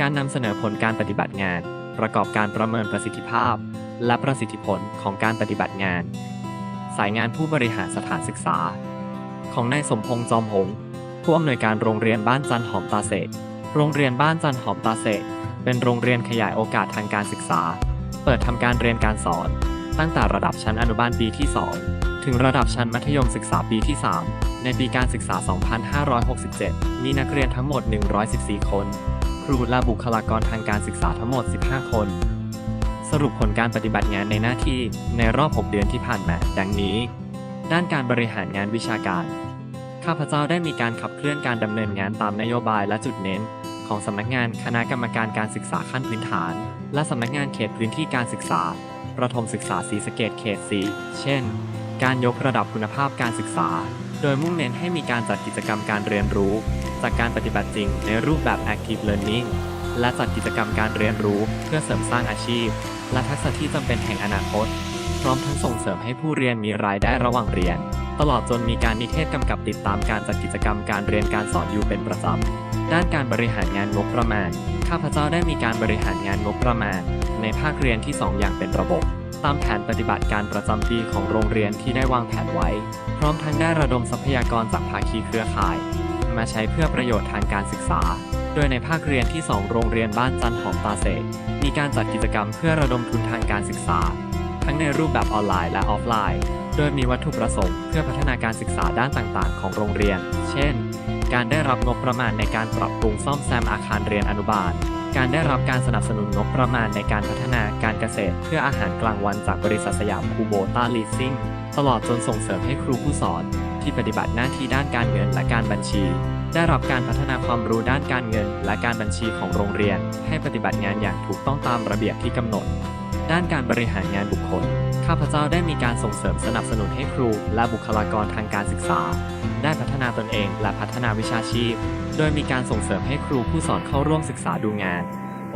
การนำเสนอผลการปฏิบัติงาน ประกอบการประเมินประสิทธิภาพ และประสิทธิผลของการปฏิบัติงาน สายงานผู้บริหารสถานศึกษา ของนายสมพงษ์จอมหงส์ผู้อำนวยการโรงเรียนบ้านจันหอมตาเสกโรงเรียนบ้านจันหอมตาเสกเป็นโรงเรียนขยายโอกาสทางการศึกษา เปิดทำการเรียนการสอน ตั้งแต่ระดับชั้นอนุบาลปีที่ 2 ถึงระดับชั้นมัธยมศึกษาปีที่ 3 ในปีการศึกษา 2567 มีนักเรียนทั้งหมด 114 คน รูและบุคลากรทางการศึกษาทั้งหมด 15 คน สรุปผลการปฏิบัติงานในหน้าที่ในรอบ 6 เดือนที่ผ่านมา ดังนี้ ด้านการบริหารงานวิชาการ ข้าพเจ้าได้มีการขับเคลื่อนการดำเนินงานตามนโยบายและจุดเน้น ของสำนักงานคณะกรรมการการศึกษาขั้นพื้นฐาน และสำนักงานเขตพื้นที่การศึกษา ประถมศึกษาศรีสะเกดเขต 4 เช่น การยกระดับคุณภาพการศึกษา โดยมุ่งเน้นให้มีการจัดกิจกรรมการเรียนรู้ จากการปฏิบัติจริงในรูปแบบ active learning และจัดกิจกรรมการเรียนรู้เพื่อเสริมสร้างอาชีพ และทักษะที่จำเป็นแห่งอนาคต พร้อมทั้งส่งเสริมให้ผู้เรียนมีรายได้ระหว่างเรียน ตลอดจนมีการนิเทศกำกับติดตามการจัดกิจกรรมการเรียนการสอนอยู่เป็นประจำด้านการบริหารงานงบประมาณ ข้าพเจ้าได้มีการบริหารงานงบประมาณ ในภาคเรียนที่ 2 อย่างเป็นระบบ ตามแผนปฏิบัติการประจำปีของโรงเรียนที่ได้วางแผนไว้ พร้อมทั้งได้ระดมทรัพยากรจากภาคีเครือข่าย มาใช้เพื่อประโยชน์ทางการศึกษา โดยในภาคเรียนที่ 2 โรงเรียนบ้านจันหอมตาเสกมีการจัดกิจกรรมเพื่อระดมทุนทางการศึกษา ทั้งในรูปแบบออนไลน์และออฟไลน์ โดยมีวัตถุประสงค์เพื่อพัฒนาการศึกษาด้านต่างๆ ของโรงเรียน เช่น การได้รับงบประมาณในการปรับปรุงซ่อมแซมอาคารเรียนอนุบาล การได้รับการสนับสนุนงบประมาณในการพัฒนาการเกษตร เพื่ออาหารกลางวันจากบริษัทสยามคูโบต้าลีสซิ่งตลอดจนส่งเสริมให้ครูผู้สอน ที่ปฏิบัติหน้าที่ด้านการเงินและการบัญชี ได้รับการพัฒนาความรู้ด้านการเงิน และการบัญชีของโรงเรียน ให้ปฏิบัติงานอย่างถูกต้องตามระเบียบที่กำหนด ด้านการบริหารงานบุคคลข้าพเจ้าได้มีการส่งเสริมสนับสนุนให้ครูและบุคลากรทางการศึกษา ได้พัฒนาตนเองและพัฒนาวิชาชีพ โดยมีการส่งเสริมให้ครูผู้สอนเข้าร่วมศึกษาดูงาน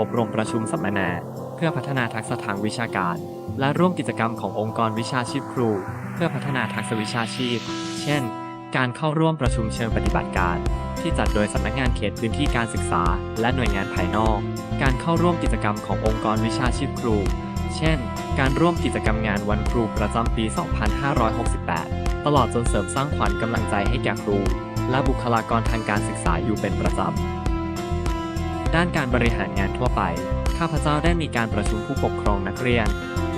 อบรมประชุมสัมมนา เพื่อพัฒนาทักษะทางวิชาการ และร่วมกิจกรรมขององค์กรวิชาชีพครู เพื่อพัฒนาทักษะวิชาชีพ เช่น การเข้าร่วมประชุมเชิงปฏิบัติการ ที่จัดโดยสำนักงานเขตพื้นที่การศึกษา และหน่วยงานภายนอก การเข้าร่วมกิจกรรมขององค์กรวิชาชีพครู เช่น การร่วมกิจกรรมงานวันครูประจำปี 2568 ตลอดจนเสริมสร้างขวัญกำลังใจให้แก่ครู และบุคลากรทางการศึกษาอยู่เป็นประจำ ด้านการบริหารงานทั่วไป ข้าพเจ้าได้มีการประชุมผู้ปกครองนักเรียน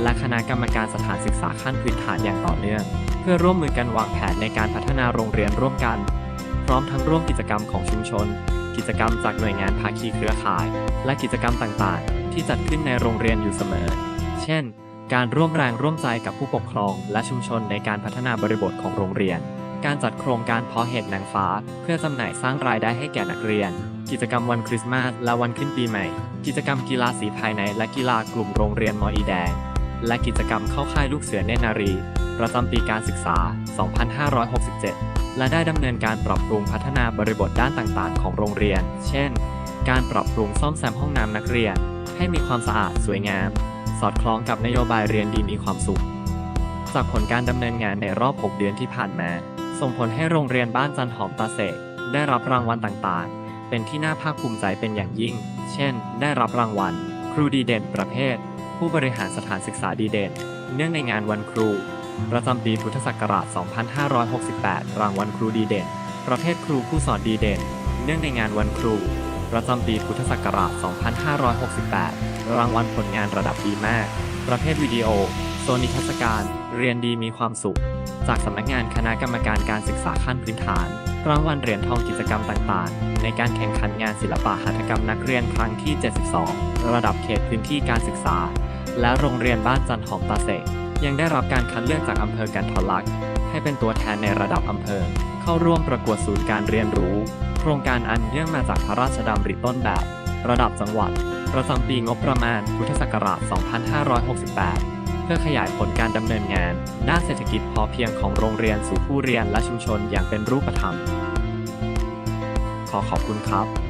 และคณะกรรมการสถานศึกษาขั้นพื้นฐานอย่างต่อเนื่อง เพื่อร่วมมือกันวางแผนในการพัฒนาโรงเรียนร่วมกัน พร้อมทั้งร่วมกิจกรรมของชุมชน กิจกรรมจากหน่วยงานภาคีเครือข่าย และกิจกรรมต่างๆ ที่จัดขึ้นในโรงเรียนอยู่เสมอ เช่น การร่วมแรงร่วมใจกับผู้ปกครอง และชุมชนในการพัฒนาบริบทของโรงเรียน การจัดโครงการเพาะเห็ดนางฟ้า เพื่อจำหน่ายสร้างรายได้ให้แก่นักเรียน กิจกรรมวันคริสต์มาสและวันขึ้นปีใหม่ กิจกรรมกีฬาสีภายใน และกีฬากลุ่มโรงเรียนมออีแดง และกิจกรรมเข้าค่ายลูกเสือเนนารี ประจำปีการศึกษา 2567 และได้ดำเนินการปรับปรุงพัฒนาบริบทด้านต่างๆ ของโรงเรียน เช่น การปรับปรุงซ่อมแซมห้องน้ำนักเรียนให้มีความสะอาดสวยงาม อดคล้องกับนโยบายเรียนดีมีความสุข จากผลการดำเนินงานในรอบ 6 เดือนที่ผ่านมา ส่งผลให้โรงเรียนบ้านจันหอมตาเสกได้รับรางวัลต่างๆ เป็นที่น่าภาคภูมิใจเป็นอย่างยิ่ง เช่น ได้รับรางวัล ครูดีเด่นประเภท ผู้บริหารสถานศึกษาดีเด่น เนื่องในงานวันครู ประจำปีพุทธศักราช 2568 รางวัลครูดีเด่น ประเภทครูผู้สอนดีเด่น เนื่องในงานวันครู ประจำปีพุทธศักราช 2568 รางวัลผลงานระดับดีมาก ประเภทวิดีโอ โซนนิทรรศการ เรียนดีมีความสุข จากสำนักงานคณะกรรมการการศึกษาขั้นพื้นฐาน รางวัลเหรียญทองกิจกรรมต่างๆ ในการแข่งขันงานศิลปะหัตถกรรมนักเรียนครั้งที่ 72 ระดับเขตพื้นที่การศึกษา และโรงเรียนบ้านจันหอมตาเสกยังได้รับการคัดเลือกจากอำเภอกันทรลักษณ์ให้เป็นตัวแทนในระดับอำเภอ เข้าร่วมประกวดศูนย์การเรียนรู้ ครงการอันเนื่องมาจากพระราชดำริต้นแบบ ระดับจังหวัด ประจำปีงบประมาณพุทธศักราช 2568 เพื่อขยายผลการดำเนินงาน ด้านเศรษฐกิจพอเพียงของโรงเรียนสู่ผู้เรียนและชุมชนอย่างเป็นรูปธรรม ขอขอบคุณครับ